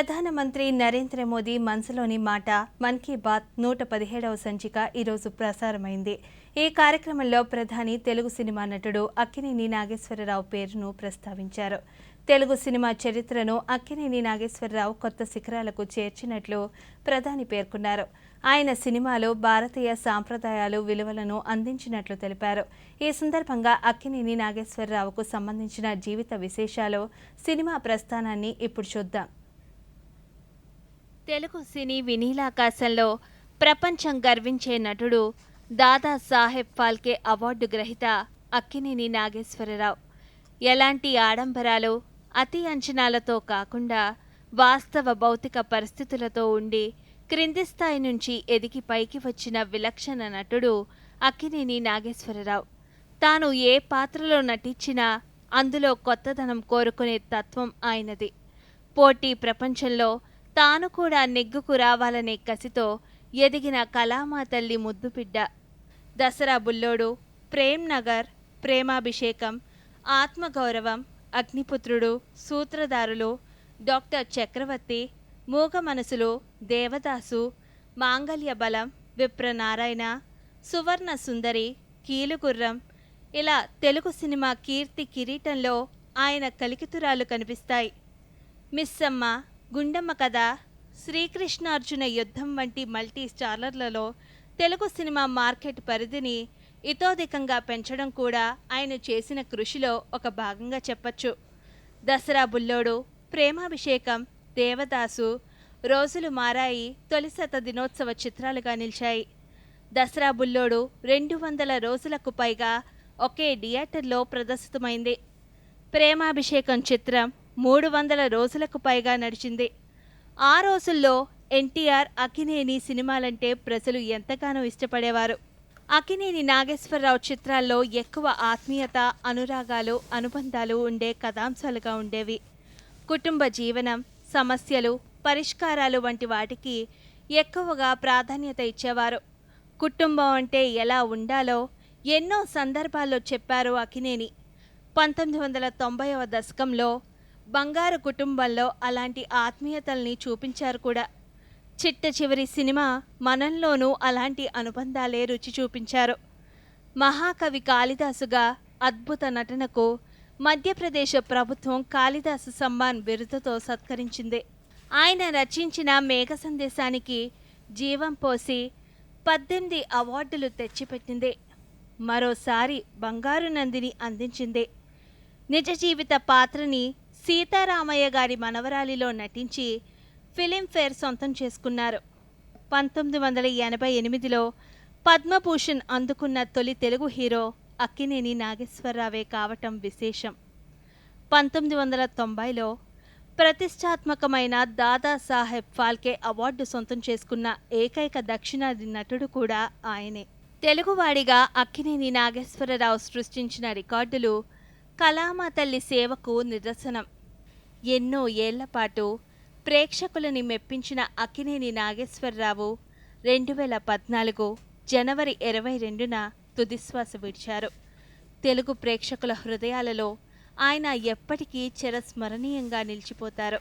ప్రధానమంత్రి నరేంద్ర మోదీ మనసులోని మాట మన్ కీ బాత్ నూట పదిహేడవ సంచిక ఈరోజు ప్రసారమైంది. ఈ కార్యక్రమంలో ప్రధాని తెలుగు సినిమా నటుడు అక్కినేని నాగేశ్వరరావు పేరును ప్రస్తావించారు. తెలుగు సినిమా చరిత్రను అక్కినేని నాగేశ్వరరావు కొత్త శిఖరాలకు చేర్చినట్లు ప్రధాని పేర్కొన్నారు. ఆయన సినిమాలో భారతీయ సాంప్రదాయాలు విలువలను అందించినట్లు తెలిపారు. ఈ సందర్భంగా అక్కినేని నాగేశ్వరరావుకు సంబంధించిన జీవిత విశేషాలు సినిమా ప్రస్థానాన్ని ఇప్పుడు చూద్దాం. తెలుగు సినీ వినీలాకాశంలో ప్రపంచం గర్వించే నటుడు దాదా సాహెబ్ ఫాల్కే అవార్డు గ్రహీత అక్కినేని నాగేశ్వరరావు. ఎలాంటి ఆడంబరాలు అతి అంచనాలతో కాకుండా వాస్తవ భౌతిక పరిస్థితులతో ఉండి క్రింది స్థాయి నుంచి ఎదిగి పైకి వచ్చిన విలక్షణ నటుడు అక్కినేని నాగేశ్వరరావు. తాను ఏ పాత్రలో నటించినా అందులో కొత్తదనం కోరుకునే తత్వం ఆయనది. పోటీ ప్రపంచంలో తాను కూడా నెగ్గుకు రావాలనే కసితో ఎదిగిన కళామా తల్లి ముద్దుబిడ్డ దసరా బుల్లోడు ప్రేమ్ నగర్ ప్రేమాభిషేకం ఆత్మగౌరవం అగ్నిపుత్రుడు సూత్రధారులు డాక్టర్ చక్రవర్తి మూగ మనసులు దేవదాసు మాంగళ్య బలం విప్రనారాయణ సువర్ణ సుందరి కీలుగుర్రం. ఇలా తెలుగు సినిమా కీర్తి కిరీటంలో ఆయన కలికితురాలు కనిపిస్తాయి. మిస్సమ్మ గుండమ్మ కథ. శ్రీకృష్ణార్జున యుద్ధం వంటి మల్టీ స్టార్లర్లలో తెలుగు సినిమా మార్కెట్ పరిధిని ఇతోధికంగా పెంచడం కూడా ఆయన చేసిన కృషిలో ఒక భాగంగా చెప్పచ్చు. దసరా బుల్లోడు ప్రేమాభిషేకం దేవదాసు రోజులు మారాయి తొలిశత దినోత్సవ చిత్రాలుగా నిలిచాయి. దసరా బుల్లోడు రెండు వందల రోజులకు పైగా ఒకే థియేటర్లో ప్రదర్శితమైంది. ప్రేమాభిషేకం చిత్రం మూడు వందల రోజులకు పైగా నడిచింది. ఆ రోజుల్లో ఎన్టీఆర్ అకినేని సినిమాలంటే ప్రజలు ఎంతగానో ఇష్టపడేవారు. అకినేని నాగేశ్వరరావు చిత్రాల్లో ఎక్కువ ఆత్మీయత అనురాగాలు అనుబంధాలు ఉండే కథాంశాలుగా ఉండేవి. కుటుంబ జీవనం సమస్యలు పరిష్కారాలు వంటి వాటికి ఎక్కువగా ప్రాధాన్యత ఇచ్చేవారు. కుటుంబం అంటే ఎలా ఉండాలో ఎన్నో సందర్భాల్లో చెప్పారు అకినేని పంతొమ్మిది వందల తొంభైవ దశకంలో బంగారు కుటుంబంలో అలాంటి ఆత్మీయతల్ని చూపించారు కూడా. చిట్ట చివరి సినిమా మనంలోనూ అలాంటి అనుబంధాలే రుచి చూపించారు. మహాకవి కాళిదాసుగా అద్భుత నటనకు మధ్యప్రదేశ్ ప్రభుత్వం కాళిదాసు సమ్మాన్ బిరుదుతో సత్కరించింది. ఆయన రచించిన మేఘ సందేశానికి జీవం పోసి పద్దెనిమిది అవార్డులు తెచ్చిపెట్టింది. మరోసారి బంగారు నందిని అందించింది. నిజ జీవిత పాత్రని సీతారామయ్య గారి మనవరాలిలో నటించి ఫిలింఫేర్ సొంతం చేసుకున్నారు. పంతొమ్మిది వందల ఎనభై ఎనిమిదిలో పద్మభూషణ్ అందుకున్న తొలి తెలుగు హీరో అక్కినేని నాగేశ్వరరావే కావటం విశేషం. పంతొమ్మిది వందల తొంభైలో ప్రతిష్టాత్మకమైన దాదాసాహెబ్ ఫాల్కే అవార్డు సొంతం చేసుకున్న ఏకైక దక్షిణాది నటుడు కూడా ఆయనే. తెలుగువాడిగా అక్కినేని నాగేశ్వరరావు సృష్టించిన రికార్డులు కళామా తల్లి సేవకు నిదర్శనం. ఎన్నో ఏళ్ళపాటు ప్రేక్షకులని మెప్పించిన అక్కినేని నాగేశ్వరరావు రెండు వేల పద్నాలుగు జనవరి ఇరవై రెండున తుదిశ్వాస విడిచారు. తెలుగు ప్రేక్షకుల హృదయాలలో ఆయన ఎప్పటికీ చిరస్మరణీయంగా నిలిచిపోతారు.